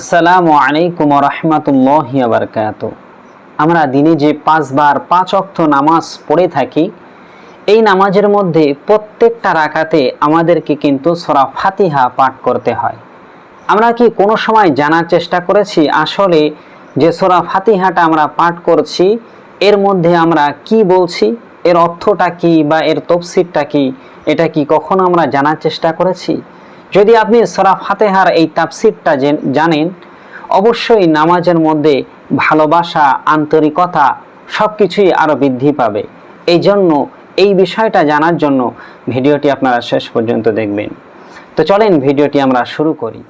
আসসালামু আলাইকুম রহমতুল্লাহ বারকাত আমরা দিনে যে পাঁচবার পাঁচ অক্ত নামাজ পড়ে থাকি, এই নামাজের মধ্যে প্রত্যেকটা রাকাতে আমাদেরকে কিন্তু সরা ফাতিহা পাঠ করতে হয়। আমরা কি কোনো সময় জানার চেষ্টা করেছি আসলে যে সোরা ফাতিহাটা আমরা পাঠ করছি, এর মধ্যে আমরা কি বলছি, এর অর্থটা কি বা এর তফসিরটা কি, এটা কি কখনো আমরা জানার চেষ্টা করেছি? যদি আপনি সরা ফাতেহার এই তাফসিরটা জেন- জানেন, অবশ্যই নামাজের মধ্যে ভালোবাসা, আন্তরিকতা সব কিছুই আরও বৃদ্ধি পাবে। এই জন্য এই বিষয়টা জানার জন্য ভিডিওটি আপনারা শেষ পর্যন্ত দেখবেন। তো চলেন ভিডিওটি আমরা শুরু করি।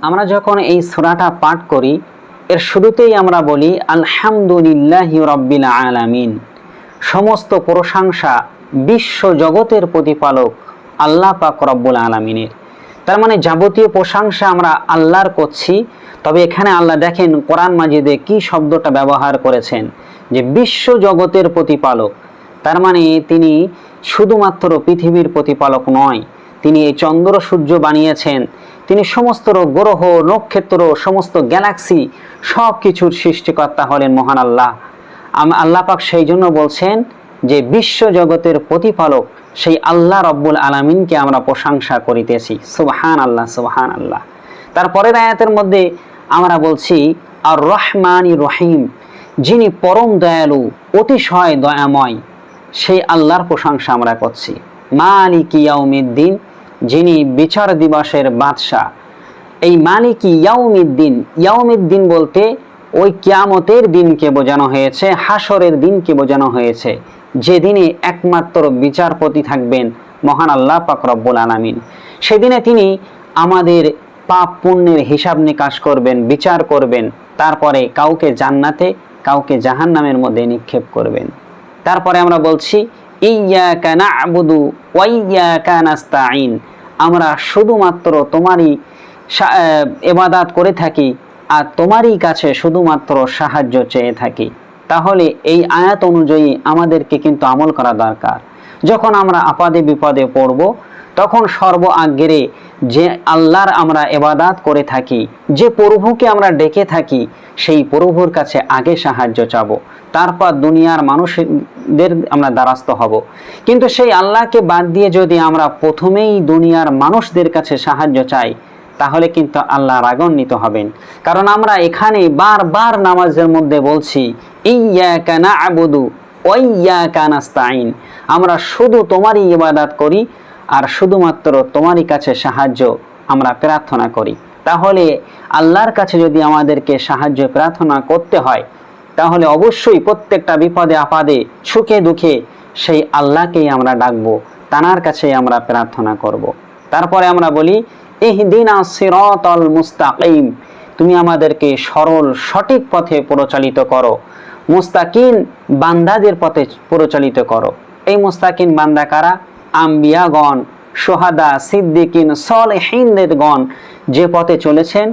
আমরা যখন এই সূরাটা পাঠ করি এর শুরুতেই আমরা বলি, আলহামদুলিল্লাহি রব্বিল আলামিন। সমস্ত প্রশংসা বিশ্ব জগতের প্রতিপালক আল্লাহ পাক রব্বুল আলামিনের। তার মানে যাবতীয় প্রশংসা আমরা আল্লাহর করছি, তবে এখানে আল্লাহ দেখেন কোরআন মাজিদে কি শব্দটা ব্যবহার করেছেন, যে বিশ্ব জগতের প্রতিপালক। তার মানে তিনি শুধুমাত্র পৃথিবীর প্রতিপালক নয়, তিনি এই চন্দ্র সূর্য বানিয়েছেন তিনি সমস্ত গ্রহ, নক্ষত্র, সমস্ত গ্যালাক্সি সব কিছুর সৃষ্টিকর্তা হলেন মহান আল্লাহ। আল্লাহ পাক সেই জন্য বলছেন যে বিশ্ব জগতের প্রতিপালক সেই আল্লাহ রব্বুল আলামিনকে আমরা প্রশংসা করিতেছি। সুবহান আল্লাহ সুবহান আল্লাহ তারপরের আয়াতের মধ্যে আমরা বলছি আর রহমান রহিম, যিনি পরম দয়ালু, অতিশয় দয়াময়, সেই আল্লাহর প্রশংসা আমরা করছি। মালিক ইয়াউমিদ্দিন যিনি বিচার দিবসের বাদশাহ। এই মালিকি ইয়াউমিদ্দিন? ইয়াউমিদ্দিন বলতে ওই কিয়ামতের দিনকে বোঝানো হয়েছে হাসরের দিনকে বোঝানো হয়েছে। যেদিনে একমাত্র বিচারপতি থাকবেন মহান আল্লাহ পাক রব্বুল আলামিন। সেদিনে তিনি আমাদের পাপ পুণ্যের হিসাব নিকাশ করবেন, বিচার করবেন, তারপরে কাউকে জান্নাতে, কাউকে জাহান্নামের মধ্যে নিক্ষেপ করবেন। তারপরে আমরা বলছি ইয়াকা না'বুদু ওয়া ইয়াকা নাস্তাঈন। আমরা শুধুমাত্র তোমারই এবাদাত করে থাকি আর তোমারই কাছে শুধুমাত্র সাহায্য চেয়ে থাকি। তাহলে এই আয়াত অনুযায়ী আমাদেরকে কিন্তু আমল করা দরকার। যখন আমরা আপাদে বিপদে পড়ব তখন সর্ব আগ্রে যে আল্লাহর আমরা এবাদাত করে থাকি, যে প্রভুকে আমরা ডেকে থাকি, সেই প্রভুর কাছে আগে সাহায্য চাবো। তারপর দুনিয়ার মানুষদের আমরা দ্বারস্থ হব। কিন্তু সেই আল্লাহকে বাদ দিয়ে যদি আমরা প্রথমেই দুনিয়ার মানুষদের কাছে সাহায্য চাই, তাহলে কিন্তু আল্লাহ রাগান্বিত হবেন। কারণ আমরা এখানে বারবার নামাজের মধ্যে বলছি ইয়াকা না'বুদু ওয়া ইয়াকা নাস্তাঈন। আমরা শুধু তোমারই ইবাদত করি আর শুধুমাত্র তোমারই কাছে সাহায্য আমরা প্রার্থনা করি। তাহলে আল্লাহর কাছে যদি আমাদেরকে সাহায্য প্রার্থনা করতে হয়, তাহলে অবশ্যই প্রত্যেকটা বিপদে, আপদে, সুখে, দুঃখে সেই আল্লাহকেই আমরা ডাকবো, তানার কাছে আমরা প্রার্থনা করব। তারপরে আমরা বলি, ইহদিনা সিরাতাল মুস্তাকিম তুমি আমাদেরকে সরল, সঠিক পথে পরিচালিত করো। মুস্তাকিন বান্দাদের পথে পরিচালিত করো। এই মুস্তাকিন বান্দা কারা? আম্বিয়াগণ, সোহাদা, সিদ্দিকিন সলহিনদের গণ যে পথে চলেছেন,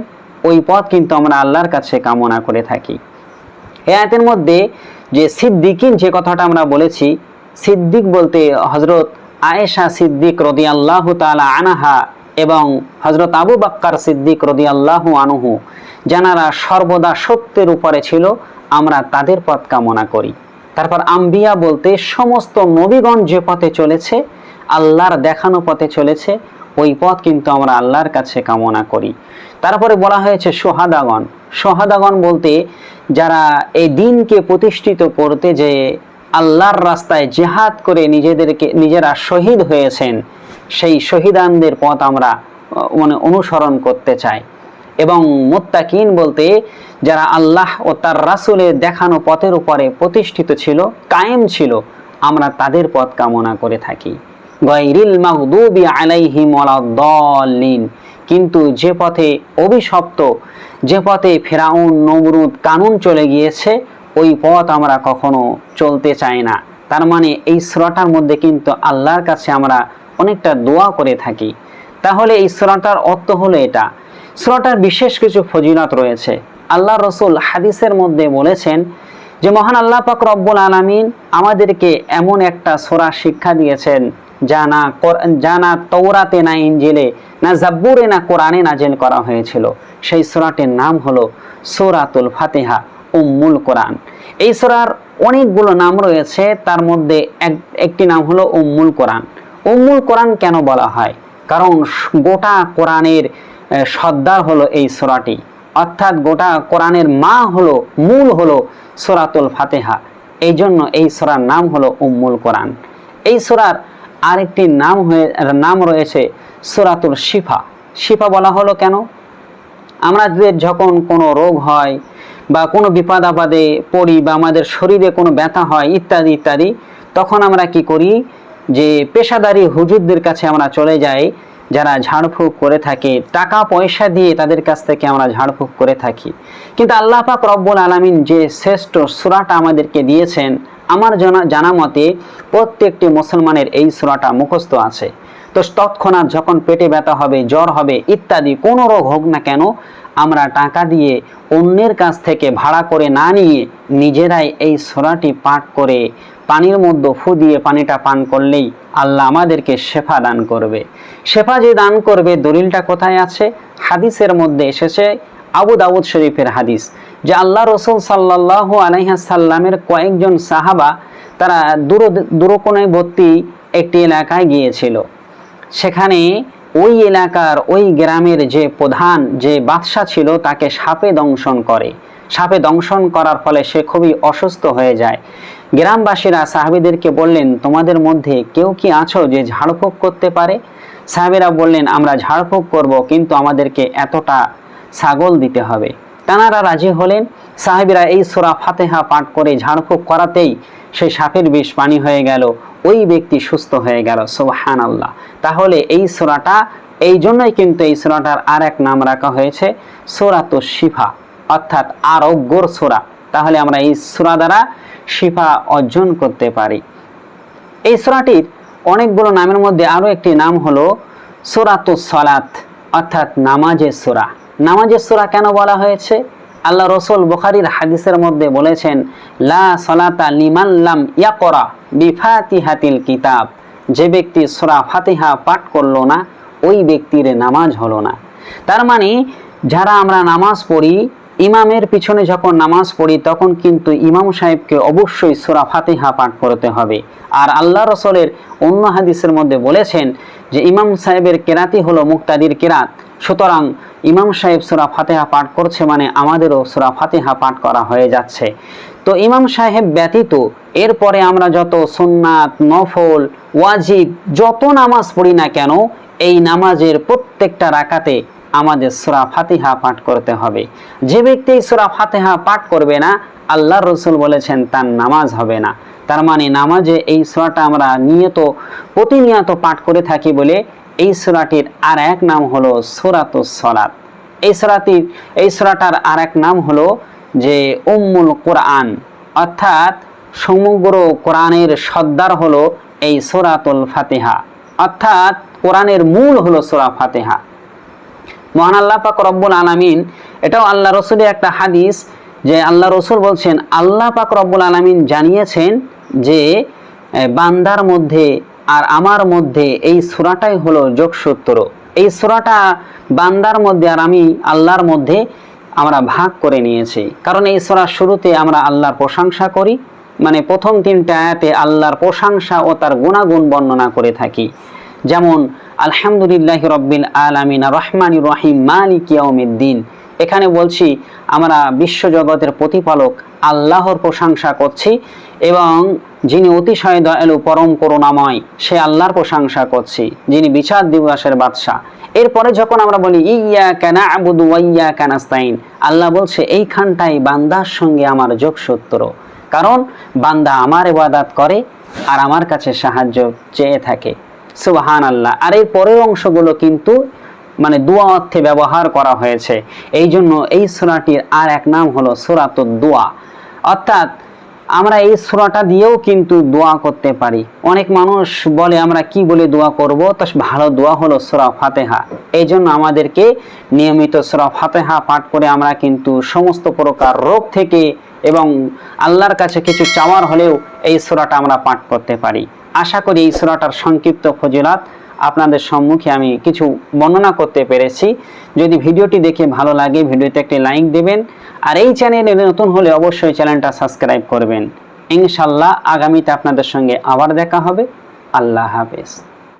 ওই পথ কিন্তু আমরা আল্লাহর কাছে কামনা করে থাকি। এই আয়াতের মধ্যে যে সিদ্দিকিন যে কথাটা আমরা বলেছি, সিদ্দিক বলতে হজরত আয়েশা সিদ্দিক রদি আল্লাহ তালা আনাহা এবং হজরত আবু বাক্কার সিদ্দিক রদি আল্লাহ আনহু যারা সর্বদা সত্যের উপরে ছিল, আমরা তাদের পথ কামনা করি। তারপর আম্বিয়া বলতে সমস্ত নবীগণ যে পথে চলেছে আল্লাহর দেখানো পথে চলেছে, ওই পথ কিন্তু আমরা আল্লাহর কাছে কামনা করি। তারপরে বলা হয়েছে সোহাদাগণ। সোহাদাগণ বলতে যারা এই দিনকে প্রতিষ্ঠিত করতে যে আল্লাহর রাস্তায় জেহাদ করে নিজেদেরকে, নিজেরা শহীদ হয়েছেন, সেই শহীদানদের পথ আমরা মানে অনুসরণ করতে চাই। এবং মোত্তাকিন বলতে যারা আল্লাহ ও তার রাসূলের দেখানো পথের উপরে প্রতিষ্ঠিত ছিল, কায়েম ছিল, আমরা তাদের পথ কামনা করে থাকি। গায়রিল মাগদুবি আলাইহিম ওয়ালাদ-দাল্লিন কিন্তু যে পথে অভিশপ্ত, যে পথে ফেরাউন, নমরুদ কানুন চলে গিয়েছে, ওই পথ আমরা কখনো চলতে চাই না। তার মানে এই সুরাটার মধ্যে কিন্তু আল্লাহর কাছে আমরা অনেকটা দোয়া করে থাকি। তাহলে এই সুরাটার অর্থ হলো এটা। সুরাটার বিশেষ কিছু ফজিলত রয়েছে। আল্লাহ রসুল হাদিসের মধ্যে বলেছেন যে, মহান আল্লাহ পাক রব্বুল আলামিন আমাদেরকে এমন একটা সোরা শিক্ষা দিয়েছেন যা না যা না তৌরাতে না ইঞ্জিলে না জাব্বুরে, না কোরআনে নাজেল করা হয়েছিল। সেই সোরাটির নাম হলো সোরাতুল ফাতেহা, উম্মুল কোরআন। এই সোরার অনেকগুলো নাম রয়েছে, তার মধ্যে এক, একটি নাম হলো উম্মুল কোরআন। উম্মুল কোরআন কেন বলা হয়? কারণ গোটা কোরআনের সর্দার হলো এই সোরাটি। অর্থাৎ গোটা কোরআনের মা হলো, মূল হলো সোরাতুল ফাতেহা। এই জন্য এই সোরার নাম হলো উম্মুল কোরআন। এই সোরার আরেকটি নাম হয়ে, নাম রয়েছে সোরাতুল শিফা। শিফা বলা হলো কেন? আমাদের যখন কোনো রোগ হয় বা কোনো বিপদ আপদে পড়ি বা আমাদের শরীরে কোনো ব্যথা হয় ইত্যাদি ইত্যাদি, তখন আমরা কি করি? যে পেশাদারি হুজুরদের কাছে আমরা চলে যাই, যারা ঝাড়ফুঁক করে থাকে। টাকা পয়সা দিয়ে তাদের কাছ থেকে আমরা ঝাড়ফুঁক করে থাকি। কিন্তু আল্লাহ পাক রব্বুল আলমিন যে শ্রেষ্ঠ সুরাটা আমাদেরকে দিয়েছেন আমার জানা জানা মতে প্রত্যেকটি মুসলমানের এই সুরাটা মুখস্থ আছে। তো তৎক্ষণাৎ যখন পেটে ব্যথা হবে, জ্বর হবে ইত্যাদি কোনো রোগ হোক না কেন, আমরা টাকা দিয়ে অন্যের কাছ থেকে ভাড়া করে না নিয়ে নিজেরাই এই সোরাটি পাঠ করে পানির মধ্যে ফু দিয়ে পানিটা পান করলেই আল্লাহ আমাদেরকে শেফা দান করবে। শেফা যে দান করবে দলিলটা কোথায় আছে? হাদিসের মধ্যে এসেছে আবু দাউদ শরীফের হাদিস, যে আল্লাহ রসুল সাল্লাহ আলাইহাসাল্লামের কয়েকজন সাহাবা তারা দূর দূরকোণবর্তী একটি এলাকায় গিয়েছিল। সেখানে ওই এলাকার ওই গ্রামের যে প্রধান, যে বাদশা ছিল, তাকে সাপে দংশন করে। সাপে দংশন করার ফলে সে খুবই অসুস্থ হয়ে যায়। গ্রামবাসীরা সাহাবিদেরকে বললেন, তোমাদের মধ্যে কেউ কি আছো যে ঝাড়ফুঁক করতে পারে? সাহাবিরা বললেন, আমরা ঝাড়ফুঁক করব, কিন্তু আমাদেরকে এতটা ছাগল দিতে হবে। তানারা রাজি হলেন। সাহেবেরা এই সোরা ফাতেহা পাঠ করে ঝাড়ফুঁক করাতেই সেই সাপের বিষ পানি হয়ে গেল। ওই ব্যক্তি সুস্থ হয়ে গেল সোহান আল্লাহ তাহলে এই সোরাটা, এই জন্যই কিন্তু এই সোরাটার আর এক নাম রাখা হয়েছে, সোরাত শিফা, অর্থাৎ আরোগ্যর সোরা। তাহলে আমরা এই সোরা দ্বারা শিফা অর্জন করতে পারি। এই সোরাটির অনেকগুলো নামের মধ্যে আরও একটি নাম হলো সোরাতু সলাত, অর্থাৎ নামাজের সোরা। নামাজের সোরা কেন বলা হয়েছে? আল্লাহ রসুল বুখারির হাদিসের মধ্যে বলেছেন, লা সলাতা লিমান লাম ইয়াকরা বিফাতিহাতিল কিতাব। যে ব্যক্তি সোরা ফাতিহা পাঠ করল না, ওই ব্যক্তির নামাজ হলো না। তার মানে যারা আমরা নামাজ পড়ি, ইমামের পিছনে যখন নামাজ পড়ি, তখন কিন্তু ইমাম সাহেবকে অবশ্যই সোরা ফাতিহা পাঠ করতে হবে। আর আল্লাহ রসলের অন্য হাদিসের মধ্যে বলেছেন যে, ইমাম সাহেবের কেরাতি হলো মুক্তাদির কেরাত। সুতরাং ইমাম সাহেব সোরা ফাতেহা পাঠ করছে মানে আমাদেরও সোরা ফাতেহা পাঠ করা হয়ে যাচ্ছে। তো ইমাম সাহেব ব্যতীত এরপরে আমরা যত সুন্নাত, নফল, ওয়াজিব, যত নামাজ পড়ি না কেন, এই নামাজের প্রত্যেকটা রাকাতে আমাদের সোরা ফাতিহা পাঠ করতে হবে। যে ব্যক্তি সোরা ফাতিহা পাঠ করবে না আল্লাহ রসুল বলেছেন তার নামাজ হবে না। তার মানে নামাজে এই সোরাটা আমরা নিয়ত, প্রতিনিয়ত পাঠ করে থাকি বলে এই সোরাটির আর এক নাম হলো সোরাতুস সলাত। এই সোরাটির এই সোরাটার আর এক নাম হলো যে উম্মুল কোরআন। অর্থাৎ সমগ্র কোরআনের সর্দার হলো এই সোরাতুল ফাতেহা। অর্থাৎ কোরআনের মূল হলো সোরা ফাতেহা। মহান আল্লাহ পাক রব্বুল আলামিন, এটাও আল্লাহ রসুলের একটা হাদিস যে আল্লাহ রসুল বলছেন, আল্লাহ পাক রব্বুল আলামিন জানিয়েছেন যে বান্দার মধ্যে আর আমার মধ্যে এই সুরাটাই হলো যোগসূত্র। এই সুরাটা বান্দার মধ্যে আর আমি আল্লাহর মধ্যে আমরা ভাগ করে নিয়েছি। কারণ এই সুরার শুরুতে আমরা আল্লাহর প্রশংসা করি মানে প্রথম তিনটা আয়াতে আল্লাহর প্রশংসা ও তার গুণাগুণ বর্ণনা করে থাকি। যেমন, আলহামদুলিল্লাহ রব্বিল আলামিন রহমান রহিম, মালিক ইয়াউমিদ্দিন। এখানে বলছি, আমরা বিশ্বজগতের প্রতিপালক আল্লাহর প্রশংসা করছি এবং যিনি অতিশয় দয়ালু, পরম করুণাময়, সে আল্লাহর প্রশংসা করছি, যিনি বিচার দিবসের বাদশাহ। এরপরে যখন আমরা বলি ইয়া কেনা আবুদু ওয়াইয়া কানাস্তাইন আল্লাহ বলছে এইখানটাই বান্দার সঙ্গে আমার যোগসূত্র। কারণ, বান্দা আমার ইবাদাত করে আর আমার কাছে সাহায্য চেয়ে থাকে। সুবাহান আল্লাহ আর এর পরের অংশগুলো কিন্তু মানে দোয়া অর্থে ব্যবহার করা হয়েছে। এই জন্য এই সুরাটির আর এক নাম হলো সুরাত দোয়া অর্থাৎ আমরা এই সুরাটা দিয়েও কিন্তু দোয়া করতে পারি। অনেক মানুষ বলে, আমরা কি বলে দোয়া করব? তো ভালো দোয়া হলো সুরা ফাতেহা। এই জন্য আমাদেরকে নিয়মিত সুরা ফাতেহা পাঠ করে আমরা কিন্তু সমস্ত প্রকার রোগ থেকে এবং আল্লাহর কাছে কিছু চাওয়ার হলেও এই সুরাটা আমরা পাঠ করতে পারি। আশা করি এই সুরাটার সংক্ষিপ্ত ফজিলাত আপনাদের সম্মুখে আমি কিছু বর্ণনা করতে পেরেছি। যদি ভিডিওটি দেখে ভালো লাগে, ভিডিওতে একটি লাইক দেবেন। আর এই চ্যানেলে নতুন হলে অবশ্যই চ্যানেলটা সাবস্ক্রাইব করবেন। ইনশাল্লাহ আগামীতে আপনাদের সঙ্গে আবার দেখা হবে। আল্লাহ হাফেজ।